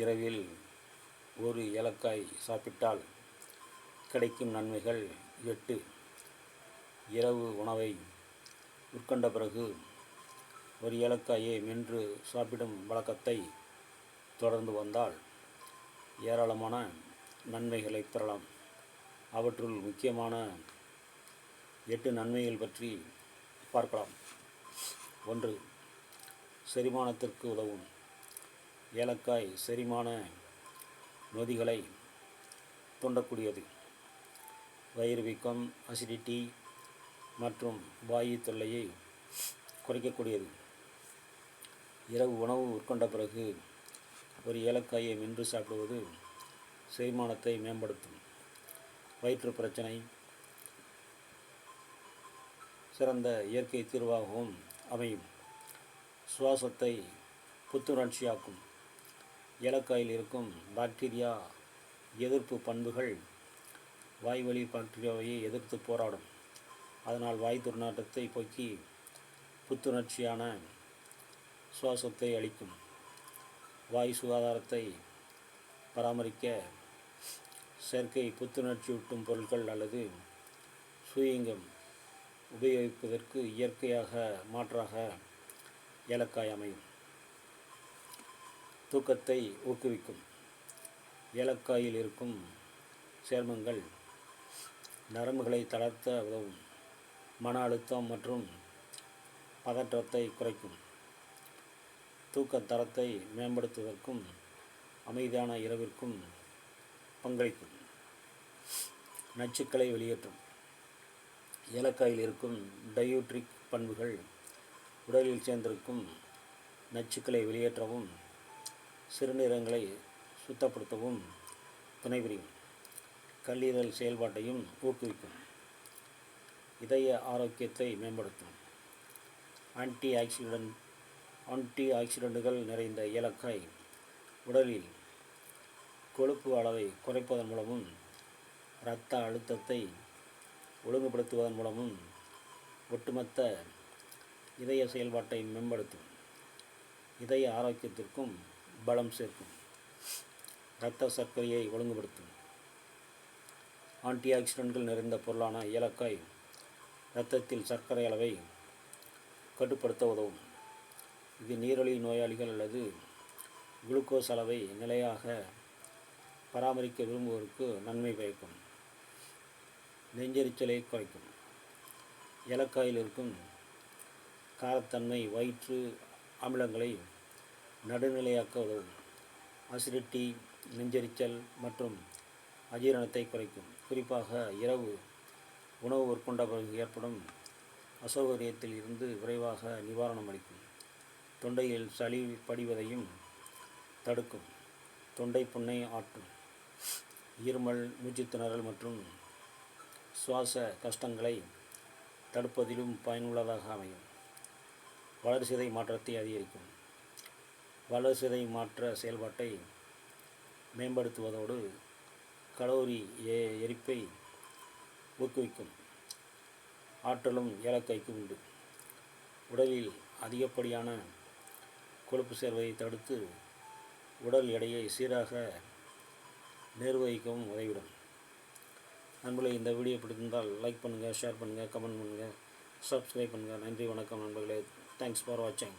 இரவில் ஒரு ஏலக்காய் சாப்பிட்டால் கிடைக்கும் நன்மைகள் எட்டு. இரவு உணவை உட்கொண்ட பிறகு ஒரு ஏலக்காயை மென்று சாப்பிடும் வழக்கத்தை தொடர்ந்து வந்தால் ஏராளமான நன்மைகளை பெறலாம். அவற்றுள் முக்கியமான எட்டு நன்மைகள் பற்றி பார்க்கலாம். ஒன்று செரிமானத்திற்கு உதவும். ஏலக்காய் செரிமான நொதிகளை தூண்டக்கூடியது. வயிறு வீக்கம் அசிடிட்டி மற்றும் வாயு தொல்லையை குறைக்கக்கூடியது. இரவு உணவு உட்கொண்ட பிறகு ஒரு ஏலக்காயை மென்று சாப்பிடுவது செரிமானத்தை மேம்படுத்தும். வயிற்று பிரச்சனை சிறந்த இயற்கை தீர்வாகவும் அமையும். சுவாசத்தை புத்துணர்ச்சியாக்கும். ஏலக்காயில் இருக்கும் பாக்டீரியா எதிர்ப்பு பண்புகள் வாய்வழி பாக்டீரியாவையே எதிர்த்து போராடும். அதனால் வாய் துர்நாற்றத்தை போக்கி புத்துணர்ச்சியான சுவாசத்தை அளிக்கும். வாய் சுகாதாரத்தை பராமரிக்க செயற்கை புத்துணர்ச்சியூட்டும் பொருட்கள் அல்லது சூயிங்கம் உபயோகிப்பதற்கு இயற்கையாக மாற்றாக ஏலக்காய் அமையும். தூக்கத்தை ஊக்குவிக்கும். ஏலக்காயில் இருக்கும் சேர்மங்கள் நரம்புகளை தளர்த்த உதவும். மன அழுத்தம் மற்றும் பதற்றத்தை குறைக்கும். தூக்க தரத்தை மேம்படுத்துவதற்கும் அமைதியான இரவிற்கும் பங்களிக்கும். நச்சுக்களை வெளியேற்றும். ஏலக்காயில் இருக்கும் டயூட்ரிக் பண்புகள் உடலில் சேர்ந்திருக்கும். நச்சுக்களை வெளியேற்றவும் சிறுநீரகங்களை சுத்தப்படுத்தவும் துணை புரியும் கல்லீரல் செயல்பாட்டையும் ஊக்குவிக்கும் இதய ஆரோக்கியத்தை மேம்படுத்தும். ஆன்டி ஆக்சிடென்ட் ஆன்டி ஆக்சிடென்ட்டுகள் நிறைந்த ஏலக்காய் உடலில் கொழுப்பு அளவை குறைப்பதன் மூலமும் இரத்த அழுத்தத்தை ஒழுங்குபடுத்துவதன் மூலமும் ஒட்டுமொத்த இதய செயல்பாட்டை மேம்படுத்தும். இதய ஆரோக்கியத்திற்கும் பலம் சேர்க்கும். இரத்த சர்க்கரையை ஒழுங்குபடுத்தும். ஆன்டி ஆக்சிடென்ட்கள் நிறைந்த பொருளான ஏலக்காய் இரத்தத்தில் சர்க்கரை அளவை கட்டுப்படுத்த உதவும். இது நீரிழிவு நோயாளிகள் அல்லது குளுக்கோஸ் அளவை நிலையாக பராமரிக்க விரும்புவோருக்கு நன்மை பயக்கும். நெஞ்செரிச்சலை குறைக்கும். ஏலக்காயில் இருக்கும் காரத்தன்மை வயிற்று அமிலங்களை நடுநிலையாக்க உதவும் அசிடிட்டி நெஞ்செரிச்சல் மற்றும் அஜீரணத்தை குறைக்கும். குறிப்பாக இரவு உணவு உட்கொண்ட பிறகு ஏற்படும் அசௌகரியத்தில் இருந்து விரைவாக நிவாரணம் அளிக்கும். தொண்டையில் சளி படிவதையும் தடுக்கும். தொண்டை புண்ணை ஆற்றும். இருமல் மூச்சுத்திணறல் மற்றும் சுவாச கஷ்டங்களை தடுப்பதிலும் பயனுள்ளதாக அமையும். வளர்சிதை மாற்றத்தை அதிகரிக்கும். வளர்சிதை மாற்ற செயல்பாட்டை மேம்படுத்துவதோடு கலோரி எரிப்பை ஊக்குவிக்கும். ஆற்றலும் ஏலக்காய்க்கு உண்டு. உடலில் அதிகப்படியான கொழுப்பு சேர்வதை தடுத்து உடல் எடையை சீராக நிர்வகிக்கவும் உதவிடும். நண்பர்களே இந்த வீடியோ பிடித்திருந்தால் லைக் பண்ணுங்கள் ஷேர் பண்ணுங்கள் கமெண்ட் பண்ணுங்கள் சப்ஸ்கிரைப் பண்ணுங்கள் நன்றி வணக்கம் நண்பர்களே. தேங்க்ஸ் ஃபார் வாட்சிங்